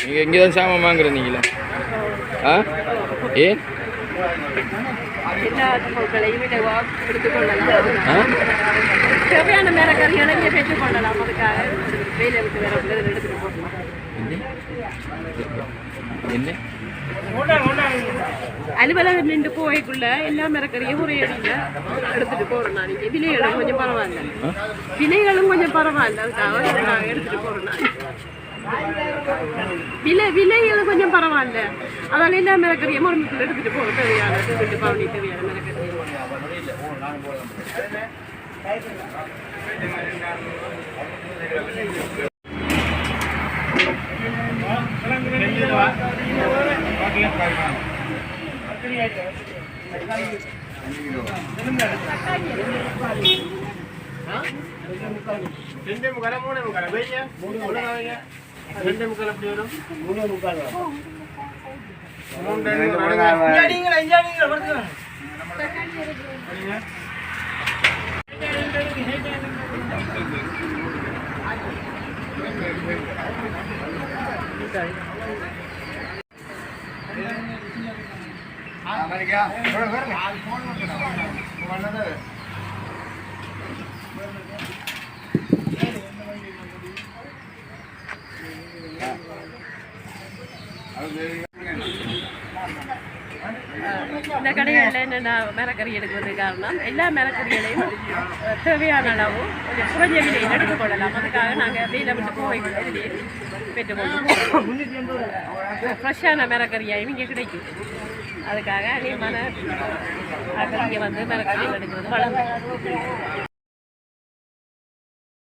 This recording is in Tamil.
நீங்கள் இங்கே தான் சாமான் வாங்குற நீங்களா? ஆ? ஏன்? அதுக்காக வெயில விட்டு என்ன? அலுவலகம் நின்று போய்க்குள்ள எல்லா மிளகறியும் ஒரே அடியில் எடுத்துட்டு போறோம் நான். விலைகளும் கொஞ்சம் பரவாயில்ல. விலைகளும் கொஞ்சம் பரவாயில்ல. அதுக்காக நான் எடுத்துட்டு போறோம் நான். விலை விலைகளும் கொஞ்சம் பரவாயில்ல. அதனால எல்லா மிளகறியும் ஒரு மீட்டர் எடுத்துட்டு போக தேவையான வீட்டு பாவனி தேவையான மிளகறியும் ரெண்டே முக்கால மூணே முக்கால வைங்க மூணு வைங்க ரெண்டே முக்கால் அப்படி வரும் மூணே முக்கால் மூணு இஞ்சாடிங்களா இஞ்சாடிங்களா படுத்துக்கலாம் இந்த கடைகளில் என்னென்ன மிளகறி எடுக்கிறது காரணம் எல்லா மிளகறிகளையும் அஹ், தேவையான அளவு கொஞ்சம் குறைஞ்ச விலையில் எடுத்துக்கொள்ளலாம் அதுக்காக நாங்கள் வெயில விட்டு போய் பெற்றுக்கொள்வோம் ஃப்ரெஷ்ஷான மிளகறியாயும் இங்கே கிடைக்கும். அதுக்காக அதிகமான ஆட்கள் இங்கே வந்து மிளகறிகள் எடுக்கிறது. வளம்.